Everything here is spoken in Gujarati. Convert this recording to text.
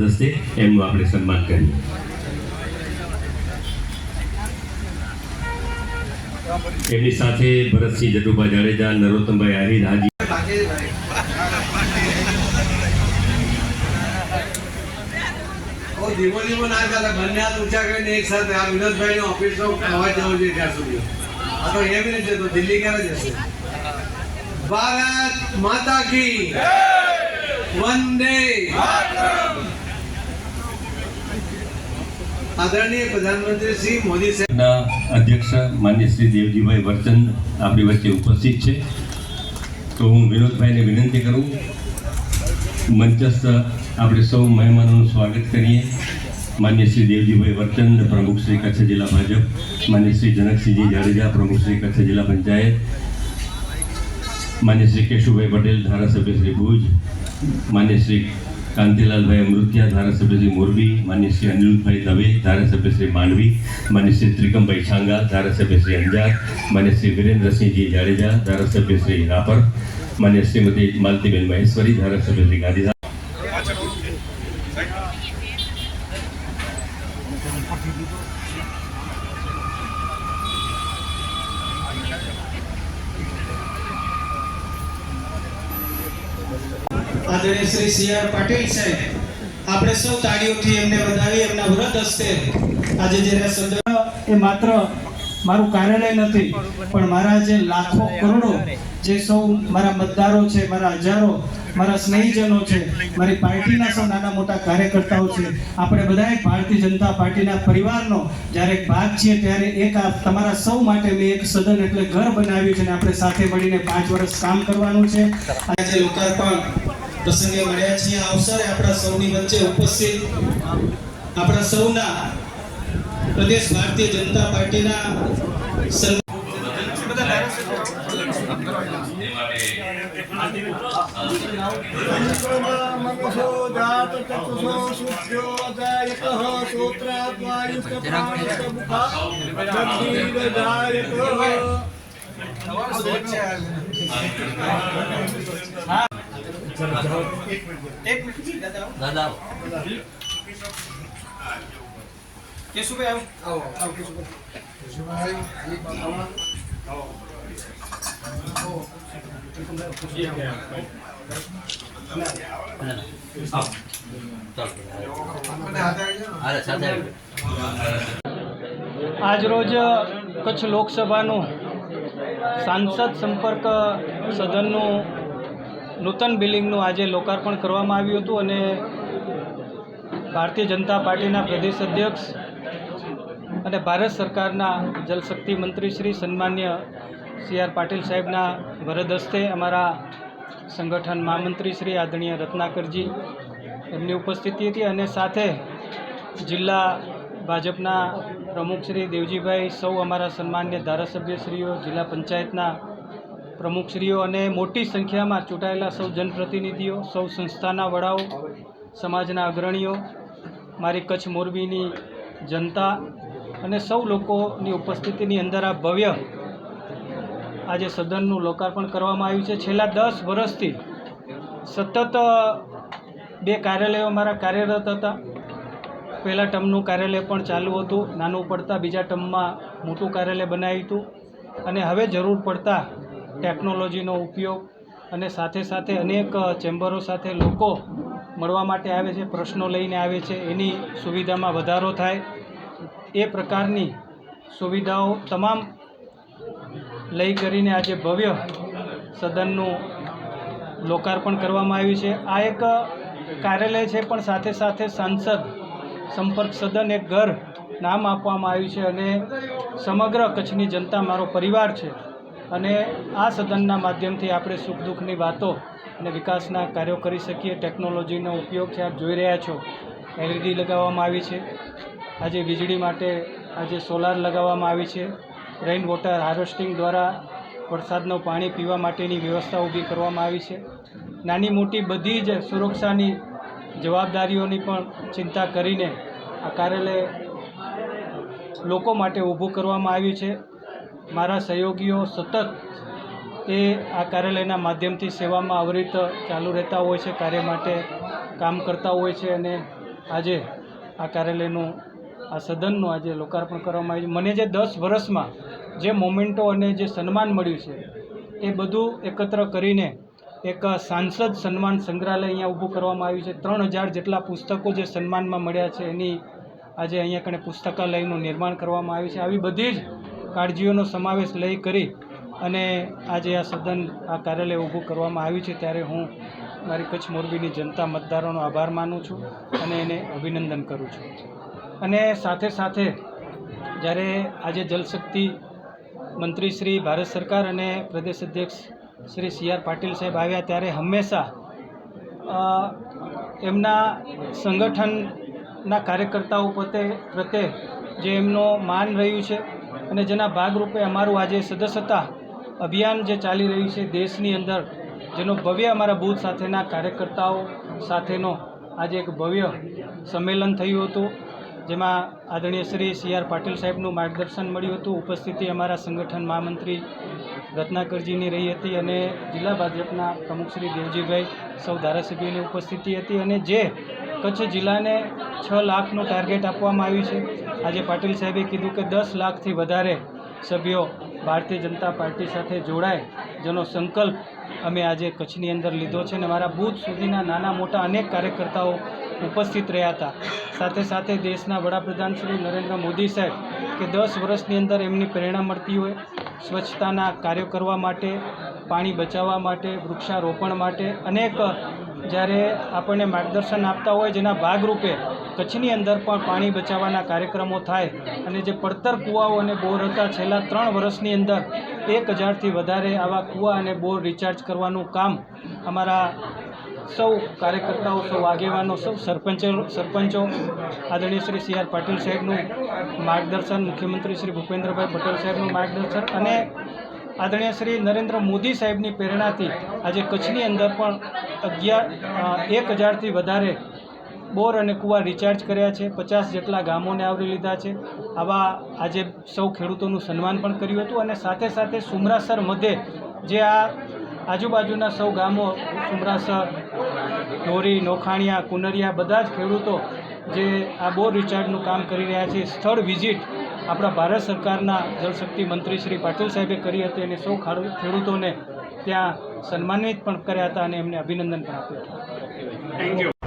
પાટીલ સાહેબના વરદ હસ્તે એમનું આપણે સન્માન કરીએ એમની સાથે ભરતસિંહ જટુભા જાડેજા નરોત્તમભાઈ આહિર હાજી ઓ ધીમો ધીમો ના ચાલે બંને હાથ ઊંચા કરીને એક સાથે આ વિનોદભાઈ ની ઓફિસ નો અવાજ જવો જોઈએ ત્યાં સુધી. આ તો એમ નહીં છે, તો દિલ્હી ક્યારે જશે? ભારત માતા કી. વંદે. આદરણીય પ્રધાનમંત્રી શ્રી મોદી સાહેબના અધ્યક્ષ, માન્ય શ્રી દેવજીભાઈ વર્ચંદ આપણી વચ્ચે ઉપસ્થિત છે. તો હું વિનોદભાઈને વિનંતી કરું, મંચસ્થ આપણે સૌ મહેમાનોનું સ્વાગત કરીએ. માન્ય શ્રી દેવજીભાઈ વર્તન પ્રમુખ શ્રી કચ્છ જિલ્લા ભાજપ, માન્ય શ્રી જનકસિંહજી જાડેજા, પ્રમુખ શ્રી કચ્છ જિલ્લા પંચાયત, માન્ય શ્રી કેશુભાઈ પટેલ, ધારાસભ્ય શ્રી ભુજ, માન્ય શ્રી કાંતિલાલભાઈ અમૃતિયા, ધારાસભ્ય શ્રી મોરબી, માન્ય શ્રી અનિરુદ્ધભાઈ દવે, ધારાસભ્ય શ્રી માંડવી, માન્ય શ્રી ત્રિકમભાઈ છાંગા, ધારાસભ્ય શ્રી અંજાર, માન્ય શ્રી વિરેન્દ્રસિંહજી જાડેજા, ધારાસભ્ય શ્રી રાપર, માન્ય શ્રીમતી માલતીબેન મહેશ્વરી, ધારાસભ્ય શ્રી ગાંધીધામ. આદરણીય શ્રી સી આર પાટીલ સાહેબ, આપણે સૌ તાળીઓથી એમને વધાવી, એમના વ્રત હસ્તે આજે જ્યારે સંદર્ભ એ માત્ર મારું કાર્યાલય નથી, પણ મારા જે લાખો કરોડો જે સૌ મારા મતદારો છે, મારા હજારો, મારા સ્નેહીજનો છે, મારી પાર્ટીના સૌ નાના મોટા કાર્યકર્તાઓ છે, આપણે બધાએ ભારતીય જનતા પાર્ટીના પરિવારનો જ્યારે ભાગ છીએ ત્યારે એક આ તમારા સૌ માટે મેં એક સદન એટલે ઘર બનાવ્યું છે અને આપણે સાથે મળીને પાંચ વર્ષ કામ કરવાનું છે. આજે લોકાર્પણ પ્રસંગે મળ્યા છીએ. આ અવસરે આપણા સૌની વચ્ચે ઉપસ્થિત આપણા સૌના પ્રદેશ ભારતીય જનતા પાર્ટીના એક મિનિટ દાદા દાદા કેશુભાઈ આવો. આવો આવો કેશુભાઈ. આજ રોજ કચ્છ લોકસભાનું સાંસદ સંપર્ક સદનનું નૂતન બિલ્ડિંગનું આજે લોકાર્પણ કરવામાં આવ્યું હતું અને ભારતીય જનતા પાર્ટીના પ્રદેશ અધ્યક્ષ અને ભારત સરકારના જલશક્તિ મંત્રી શ્રી સન્માન્ય સી આર પાટીલ સાહેબના વરદ હસ્તે અમારા સંગઠન મહામંત્રી શ્રી આદરણીય રત્નાકરજી એમની ઉપસ્થિતિ હતી અને સાથે જિલ્લા ભાજપના પ્રમુખ શ્રી દેવજીભાઈ સૌ અમારા સન્માન્ય ધારાસભ્યશ્રીઓ, જિલ્લા પંચાયતના પ્રમુખશ્રીઓ અને મોટી સંખ્યામાં ચૂંટાયેલા સૌ જનપ્રતિનિધિઓ, સૌ સંસ્થાના વડાઓ, સમાજના અગ્રણીઓ, મારી કચ્છ મોરબીની જનતા અને સૌ લોકોની ઉપસ્થિતિની અંદર આ ભવ્ય આજે સદનનું લોકાર્પણ કરવામાં આવ્યું છે. છેલ્લા દસ વર્ષથી સતત બે કાર્યાલયો મારા કાર્યરત હતા. પહેલાં ટર્મનું કાર્યાલય પણ ચાલુ હતું, નાનું પડતા બીજા ટર્મમાં મોટું કાર્યાલય બનાવ્યું હતું અને હવે જરૂર પડતા ટેકનોલોજીનો ઉપયોગ અને સાથે સાથે અનેક ચેમ્બરો સાથે લોકો મળવા માટે આવે છે, પ્રશ્નો લઈને આવે છે, એની સુવિધામાં વધારો થાય. એ પ્રકારની સુવિધાઓ તમામ લઈ કરીને આજે ભવ્ય સદનનું લોકાર્પણ કરવામાં આવ્યું છે. આ એક કાર્યાલય છે, પણ સાથે સાથે સાંસદ સંપર્ક સદન એક ઘર નામ આપવામાં આવ્યું છે અને સમગ્ર કચ્છની જનતા, મારો પરિવાર છે. અને આ સદનના માધ્યમથી આપણે સુખ દુઃખની વાતો અને વિકાસના કાર્યો કરી શકીએ. ટેકનોલોજીનો ઉપયોગ છે આપ જોઈ રહ્યા છો એલઈડી લગાવવામાં આવી છે. આજે વીજળી માટે આજે સોલાર લગાવવામાં આવી છે. રેઇન વોટર હાર્વેસ્ટિંગ દ્વારા વરસાદનું પાણી પીવા માટેની વ્યવસ્થા ઊભી કરવામાં આવી છે. નાની મોટી બધી જ સુરક્ષાની જવાબદારીઓની પણ ચિંતા કરીને આ કાર્યાલય લોકો માટે ઊભું કરવામાં આવ્યું છે. મારા સહયોગીઓ સતત એ આ કાર્યાલયના માધ્યમથી સેવામાં અવિરત ચાલુ રહેતા હોય છે, કાર્ય માટે કામ કરતા હોય છે અને આજે આ કાર્યાલયનું આ સદનનું આજે લોકાર્પણ કરવામાં આવ્યું મને જે દસ વર્ષમાં જે મોમેન્ટો અને જે સન્માન મળ્યું છે, એ બધું એકત્ર કરીને એક સાંસદ સન્માન સંગ્રહાલય અહીંયા ઊભું કરવામાં આવ્યું છે. ત્રણ હજાર જેટલા પુસ્તકો જે સન્માનમાં મળ્યા છે, એની આજે અહીંયા કણે પુસ્તકાલયનું નિર્માણ કરવામાં આવ્યું છે. આવી બધી જ કાળજીઓનો સમાવેશ લઈ કરી અને આજે આ સદન આ કાર્યાલય ઊભું કરવામાં આવ્યું છે ત્યારે હું મારી કચ્છ મોરબીની જનતા મતદારોનો આભાર માનું છું અને એને અભિનંદન કરું છું. અને સાથે સાથે જ્યારે આજે જલશક્તિ મંત્રી શ્રી ભારત સરકાર અને પ્રદેશ અધ્યક્ષ શ્રી સી આર પાટીલ સાહેબ આવ્યા ત્યારે હંમેશા એમના સંગઠનના કાર્યકર્તાઓ પોતે પ્રત્યે જે એમનો માન રહ્યું છે અને જેના ભાગરૂપે અમારું આજે સદસ્યતા અભિયાન જે ચાલી રહ્યું છે દેશની અંદર, જેનો ભવ્ય અમારા બૂથ સાથેના કાર્યકર્તાઓ સાથેનો આજે એક ભવ્ય સંમેલન થયું હતું, જેમાં આદરણીય શ્રી સી આર પાટીલ સાહેબનું માર્ગદર્શન મળ્યું હતું. ઉપસ્થિતિ અમારા સંગઠન મહામંત્રી રત્નાકરજીની રહી હતી અને જિલ્લા ભાજપના પ્રમુખ શ્રી દેવજીભાઈ સૌ ધારાસભ્યોની ઉપસ્થિતિ હતી અને જે કચ્છ જિલ્લાને છ લાખનું ટાર્ગેટ આપવામાં આવ્યું છે. આજે પાટીલ સાહેબે કીધું કે દસ લાખથી વધારે સભ્યો ભારતીય જનતા પાર્ટી સાથે જોડાય, જેનો સંકલ્પ અમે આજે કચ્છની અંદર લીધો છે અને મારા બૂથ સુધીના નાના મોટા અનેક કાર્યકર્તાઓ ઉપસ્થિત રહ્યા હતા. સાથે સાથે દેશના વડાપ્રધાન શ્રી નરેન્દ્ર મોદી સાહેબ કે દસ વર્ષની અંદર એમની પ્રેરણા મળતી હોય, સ્વચ્છતાના કાર્યો કરવા માટે, પાણી બચાવવા માટે, વૃક્ષારોપણ માટે અનેક જ્યારે આપણને માર્ગદર્શન આપતા હોય જેના ભાગરૂપે કચ્છની અંદર પણ પાણી બચાવવાના કાર્યક્રમો થાય અને જે પડતર કૂવાઓ અને બોર હતા, છેલ્લા ત્રણ વર્ષની અંદર એક હજારથી વધારે આવા કૂવા અને બોર રિચાર્જ કરવાનું કામ અમારા સૌ કાર્યકર્તાઓ, સૌ આગેવાનો, સૌ સરપંચો સરપંચો, આદરણીય શ્રી સી આર પાટીલ સાહેબનું માર્ગદર્શન, મુખ્યમંત્રી શ્રી ભૂપેન્દ્રભાઈ પટેલ સાહેબનું માર્ગદર્શન અને આદરણીય શ્રી નરેન્દ્ર મોદી સાહેબની પ્રેરણાથી આજે કચ્છની અંદર પણ અગિયાર એક હજારથી વધારે બોર અને કૂવા રિચાર્જ કર્યા છે. પચાસ જેટલા ગામોને આવરી લીધા છે. આવા આજે સૌ ખેડૂતોનું સન્માન પણ કર્યું હતું અને સાથે સાથે સુમરાસર મધ્યે જે આ આજુબાજુના સૌ ગામો, સુમરાસર ઢોરી નોખાણિયા, કુનરિયા બધા જ ખેડૂતો જે આ બોર રિચાર્જનું કામ કરી રહ્યા છે. સ્થળ વિઝિટ આપણા ભારત સરકારના જળશક્તિ મંત્રી શ્રી પાટીલ સાહેબે કરી હતી અને સૌ ખેડૂતોને ત્યાં સન્માનિત પણ કર્યા હતા અને એમને અભિનંદન પણ આપ્યું હતું.